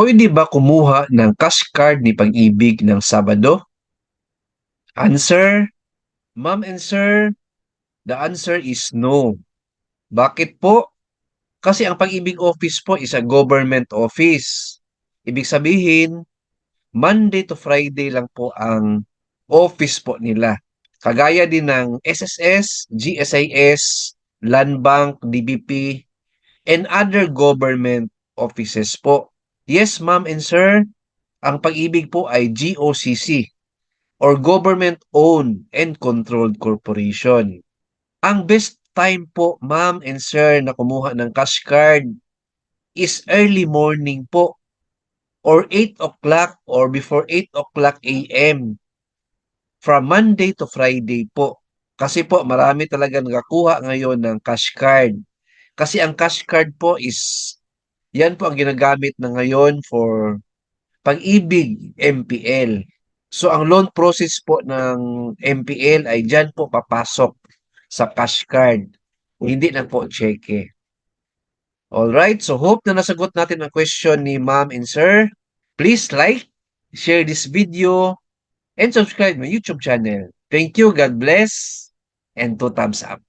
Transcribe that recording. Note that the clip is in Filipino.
Pwede ba kumuha ng cash card ni Pag-ibig ng Sabado? Answer, Ma'am and Sir, the answer is no. Bakit po? Kasi ang Pag-ibig Office po is a government office. Ibig sabihin, Monday to Friday lang po ang office po nila. Kagaya din ng SSS, GSIS, Land Bank, DBP, and other government offices po. Yes, ma'am and sir, ang pag-ibig po ay GOCC or Government-Owned and Controlled Corporation. Ang best time po, ma'am and sir, na kumuha ng cash card is early morning po or 8 o'clock or before 8 o'clock a.m. from Monday to Friday po. Kasi po marami talaga nakakuha ngayon ng cash card. Kasi ang cash card po is yan po ang ginagamit na ngayon for pag-ibig MPL. So ang loan process po ng MPL ay dyan po papasok sa cash card. Hindi na po cheque. Alright, so hope na nasagot natin ang question ni ma'am and sir. Please like, share this video, and subscribe my YouTube channel. Thank you, God bless, and two thumbs up.